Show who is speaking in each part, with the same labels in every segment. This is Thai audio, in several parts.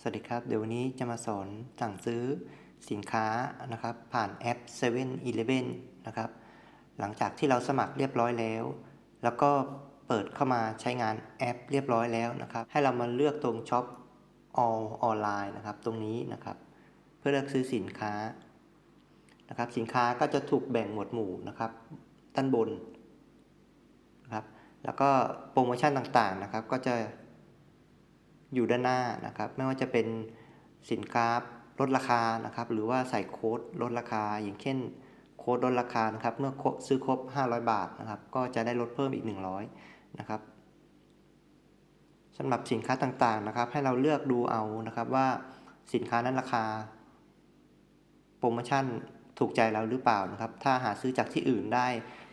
Speaker 1: สวัสดีครับ เดี๋ยววันนี้จะมาสอนสั่งซื้อสินค้านะครับผ่านแอป7 e เ e ่ e อนะครับ หลังจากที่เราสมัครเรียบร้อยแล้ว แล้วก็เปิดเข้ามาใช้งานแอปเรียบร้อยแล้วนะครับ ให้เรามาเลือกตรงช็อป all ออนไลน์นะครับ ตรงนี้นะครับ เพื่อเลือกซื้อสินค้านะครับ สินค้าก็จะถูกแบ่งหมวดหมู่นะครับ ด้านบนนะครับ แล้วก็โปรโมชั่นต่างๆนะครับ ก็จะ อยู่ด้านหน้านะครับ ไม่ว่าจะเป็นสินค้าลดราคานะครับ หรือว่าใส่โค้ดลดราคา อย่างเช่น โค้ดลดราคานะครับ เมื่อซื้อครบ 500 บาทนะครับ ก็จะได้ลดเพิ่มอีก 100 นะครับสำหรับสินค้าต่างๆนะครับ ให้เราเลือกดูเอานะครับว่าสินค้านั้นราคา โปรโมชั่นถูกใจเราหรือเปล่านะครับ ถ้าหาซื้อจากที่อื่นได้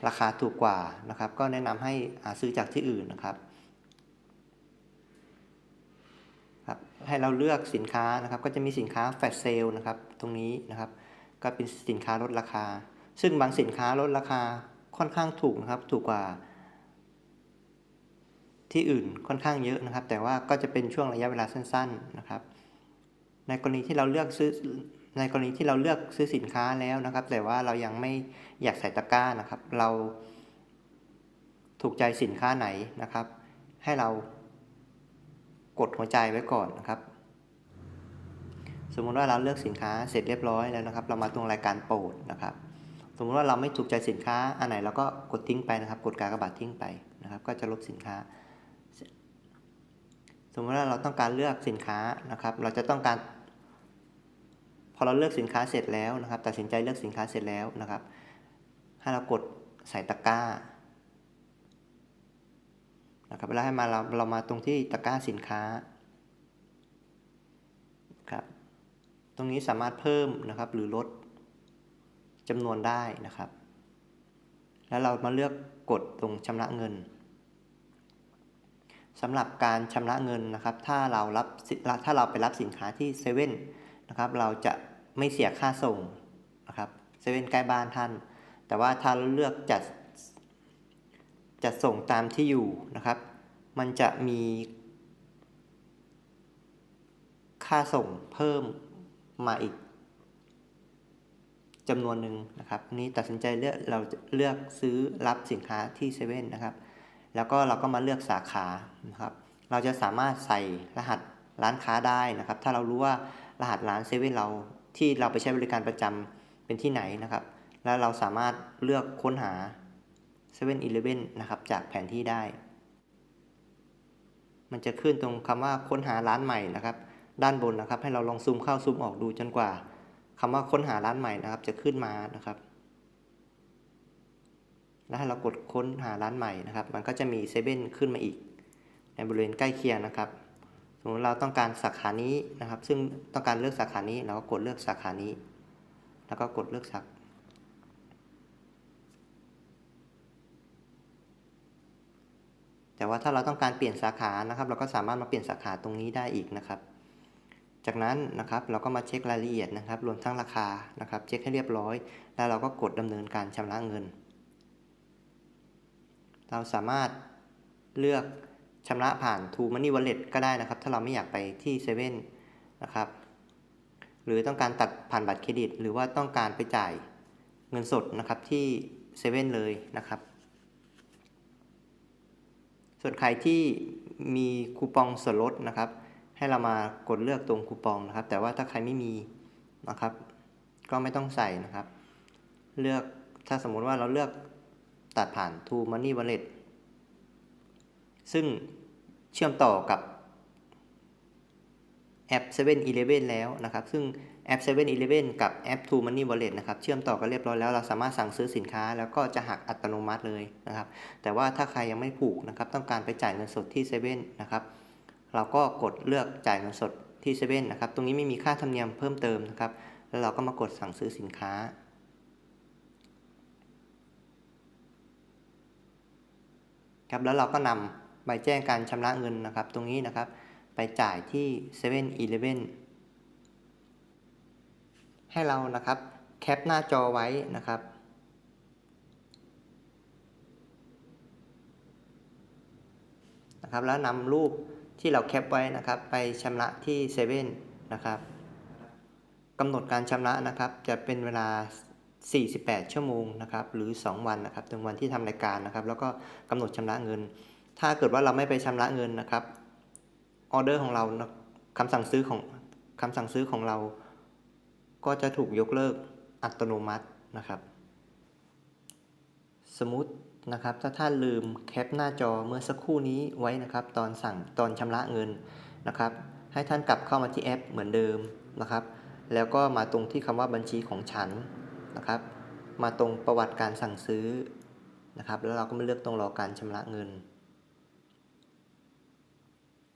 Speaker 1: ราคาถูกกว่านะครับ ก็แนะนำให้หาซื้อจากที่อื่นนะครับ ครับ ให้เราเลือกสินค้านะครับ ก็จะมีสินค้าแฟลชเซลนะครับ ตรงนี้นะครับ ก็เป็นสินค้าลดราคา ซึ่งบางสินค้าลดราคาค่อนข้างถูกนะครับ ถูกกว่า ที่อื่นค่อนข้างเยอะนะครับ แต่ว่าก็จะเป็นช่วงระยะเวลาสั้น ๆนะครับ ในกรณีที่เราเลือกซื้อในกรณีที่เราเลือกซื้อสินค้าแล้วนะครับ แต่ว่าเรายังไม่อยากใส่ตะกร้านะครับ เราถูกใจสินค้าไหนนะครับ ให้เรา กดหัวใจไว้ก่อนนะครับ สมมุติว่าเราเลือกสินค้าเสร็จเรียบร้อยแล้วนะครับ เรามาตรงรายการโปรดนะครับ สมมุติว่าเราไม่ถูกใจสินค้าอันไหนเราก็กดทิ้งไปนะครับ กดกากระบาททิ้งไปนะครับ ก็จะลบสินค้า สมมติว่าเราต้องการเลือกสินค้านะครับ เราจะต้องการ พอเราเลือกสินค้าเสร็จแล้วนะครับ ตัดสินใจเลือกสินค้าเสร็จแล้วนะครับ ให้เรากดใส่ตะกร้า นะครับเวลาให้มาเราเรามาตรงที่ตะกร้าสินค้าครับตรงนี้สามารถเพิ่มนะครับหรือลดจำนวนได้นะครับ แล้วเรามาเลือกกดตรงชำระเงินสำหรับการชำระเงินนะครับ ถ้าเรารับถ้าเราไปรับสินค้าที่เซเว่นนะครับ เราจะไม่เสียค่าส่งนะครับเซเว่นใกล้บ้านท่าน แต่ว่าถ้าเลือกจัด จะส่งตามที่อยู่นะครับ มันจะมี ค่าส่งเพิ่มมาอีกจำนวนหนึ่งนะครับนี้ตัดสินใจเลือกเราเลือกซื้อรับสินค้าที่เซเว่นนะครับ แล้วก็เราก็มาเลือกสาขานะครับ เราจะสามารถใส่รหัสร้านค้าได้นะครับ ถ้าเรารู้ว่ารหัสร้านเซเว่นเราที่เราไปใช้บริการประจำเป็นที่ไหนนะครับ แล้วเราสามารถเลือกค้นหา 7 e เ e ่ e อนะครับจากแผนที่ได้ มันจะขึ้นตรงคำว่าค้นหาร้านใหม่นะครับ ด้านบนนะครับ ให้เราลองซูมเข้าซูมออกดูจนกว่าคำว่าค้นหาร้านใหม่นะครับ จะขึ้นมานะครับ แล้วให้เรากดค้นหาร้านใหม่นะครับ มันก็จะมีเซเว่นขึ้นมาอีก ในบริเวณใกล้เคียงนะครับสมมติเราต้องการสาขานี้นะครับ ซึ่งต้องการเลือกสาขานี้เราก็กดเลือกสาขานี้ แล้วก็กดเลือกสาขา แต่ว่าถ้าเราต้องการเปลี่ยนสาขานะครับ เราก็สามารถมาเปลี่ยนสาขาตรงนี้ได้อีกนะครับ จากนั้นนะครับเราก็มาเช็ครายละเอียดนะครับ รวมทั้งราคานะครับ เช็คให้เรียบร้อย แล้วเราก็กดดำเนินการชำระเงิน เราสามารถเลือกชำระผ่าน True Money Wallet ก็ได้นะครับ ถ้าเราไม่อยากไปที่เซเว่นนะครับ หรือต้องการตัดผ่านบัตรเครดิต หรือว่าต้องการไปจ่ายเงินสดนะครับที่เซเว่นเลยนะครับ ส่วนใครที่มีคูปองส่วนลดนะครับ ให้เรามากดเลือกตรงคูปองนะครับ แต่ว่าถ้าใครไม่มีนะครับ ก็ไม่ต้องใส่นะครับ เลือกถ้าสมมุติว่าเราเลือกตัดผ่าน To Money Wallet ซึ่งเชื่อมต่อกับ แอป7 e เ e ่ e แล้วนะครับ ซึ่งแอป7 e เ e ่ e กับแอป True Money Wallet นะครับ เชื่อมต่อกันเรียบร้อยแล้ว เราสามารถสั่งซื้อสินค้า แล้วก็จะหักอัตโนมัติเลยนะครับ แต่ว่าถ้าใครยังไม่ผูกนะครับ ต้องการไปจ่ายเงินสดที่เซเว่นนะครับ เราก็กดเลือกจ่ายเงินสดที่เซเว่นนะครับ ตรงนี้ไม่มีค่าธรรมเนียมเพิ่มเติมนะครับ แล้วเราก็มากดสั่งซื้อสินค้าครับแล้วเราก็นำใบแจ้งการชำระเงินนะครับ ตรงนี้นะครับ ไปจ่ายที่7 e เ e ่ e ให้เรานะครับแคปหน้าจอไว้นะครับ นะครับ แล้วนำรูปที่เราแคปไว้นะครับ ไปชำระที่เซเว่นนะครับกำหนดการชำระนะครับ จะเป็นเวลา 48 ชั่วโมงนะครับ หรือ 2 วันนะครับถึงวันที่ทำรายการนะครับ แล้วก็กำหนดชำระเงิน ถ้าเกิดว่าเราไม่ไปชำระเงินนะครับ ออเดอร์ของเราคำสั่งซื้อของคำสั่งซื้อของเรา ก็จะถูกยกเลิกอัตโนมัตินะครับ สมมตินะครับถ้าท่านลืมแคปหน้าจอเมื่อสักครู่นี้ไว้นะครับ ตอนสั่งตอนชำระเงินนะครับ ให้ท่านกลับเข้ามาที่แอปเหมือนเดิมนะครับ แล้วก็มาตรงที่คำว่าบัญชีของฉันนะครับ มาตรงประวัติการสั่งซื้อนะครับ แล้วเราก็มาเลือกตรงรอการชำระเงิน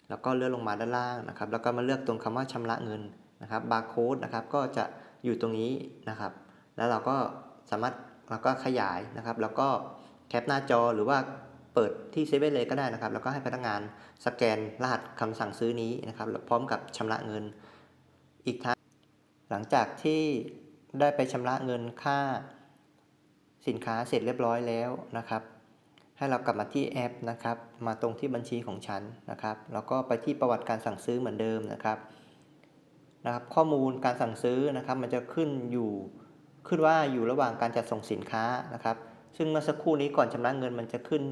Speaker 1: แล้วก็เลื่อนลงมาด้านล่างนะครับ แล้วก็มาเลือกตรงคำว่าชำระเงินนะครับบาร์โค้ดนะครับก็จะอยู่ตรงนี้นะครับ แล้วเราก็สามารถเราก็ขยายนะครับ แล้วก็แคปหน้าจอหรือว่าเปิดที่เซเว่นเลยก็ได้นะครับ แล้วก็ให้พนักงานสแกนรหัสคำสั่งซื้อนี้นะครับ พร้อมกับชำระเงิน อีกทั้งหลังจากที่ได้ไปชำระเงินค่าสินค้าเสร็จเรียบร้อยแล้วนะครับ ให้เรากลับมาที่แอปนะครับ มาตรงที่บัญชีของฉันนะครับ แล้วก็ไปที่ประวัติการสั่งซื้อเหมือนเดิมนะครับนะครับ ข้อมูลการสั่งซื้อนะครับ มันจะขึ้นอยู่ขึ้นว่าอยู่ระหว่างการจัดส่งสินค้านะครับ ซึ่งเมื่อสักครู่นี้ก่อนชำระเงินมันจะขึ้น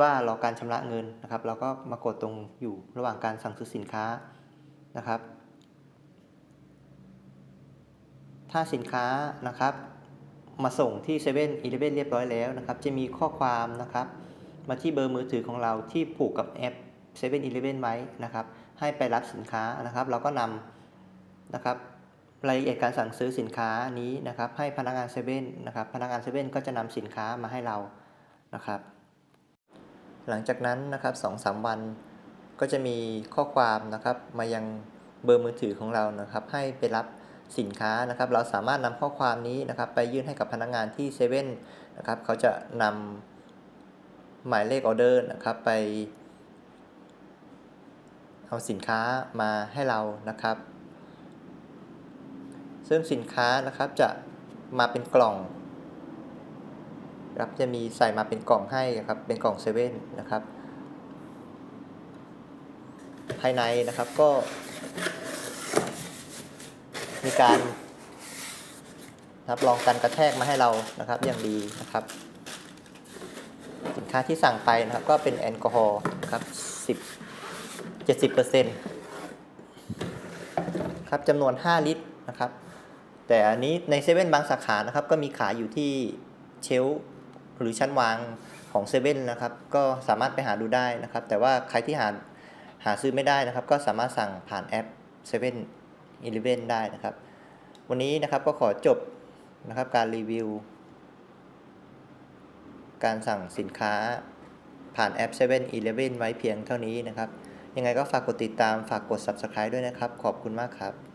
Speaker 1: ว่ารอการชำระเงินนะครับ เราก็มากดตรงอยู่ระหว่างการสั่งซื้อสินค้านะครับ ถ้าสินค้านะครับ มาส่งที่7 e เ e ่ e อเรียบร้อยแล้วนะครับ จะมีข้อความนะครับ มาที่เบอร์มือถือของเราที่ผูกกับแอป7 e เ e ่ e ไว้นะครับ ให้ไปรับสินค้านะครับ เราก็นำนะครับรายละเอียดการสั่งซื้อสินค้านี้นะครับ ให้พนักงานเซเว่นนะครับ พนักงานเซเว่นก็จะนำสินค้ามาให้เรานะครับ หลังจากนั้นนะครับสองสามวัน ก็จะมีข้อความนะครับ มายังเบอร์มือถือของเรานะครับ ให้ไปรับ สินค้านะครับ เราสามารถนำข้อความนี้นะครับไปยื่นให้กับพนักงานที่เซเว่นนะครับเขาจะนำหมายเลขออเดอร์นะครับไป เอาสินค้ามาให้เรานะครับ ซึ่งสินค้านะครับจะมาเป็นกล่องครับจะมีใส่มาเป็นกล่องให้ครับเป็นกล่องเซเว่นนะครับ ภายในนะครับก็ มีการรับรองการกระแทกมาให้เรานะครับอย่างดีนะครับ สินค้าที่สั่งไปนะครับก็เป็นแอลกอฮอล์นะครับ10 70%ครับจำนวน 5 ลิตรนะครับ แต่อันนี้ในเซเว่นบางสาขานะครับ ก็มีขายอยู่ที่เชลหรือชั้นวางของเซเว่นนะครับ ก็สามารถไปหาดูได้นะครับ แต่ว่าใครที่หาหาซื้อไม่ได้นะครับ ก็สามารถสั่งผ่านแอปเซเว่น 11 ได้นะครับ วันนี้นะครับก็ขอจบนะครับการรีวิว การสั่งสินค้าผ่านแอป7 e เ e ่ e อไว้เพียงเท่านี้นะครับ ยังไงก็ฝากกดติดตามฝากกด Subscribe ด้วยนะครับ ขอบคุณมากครับ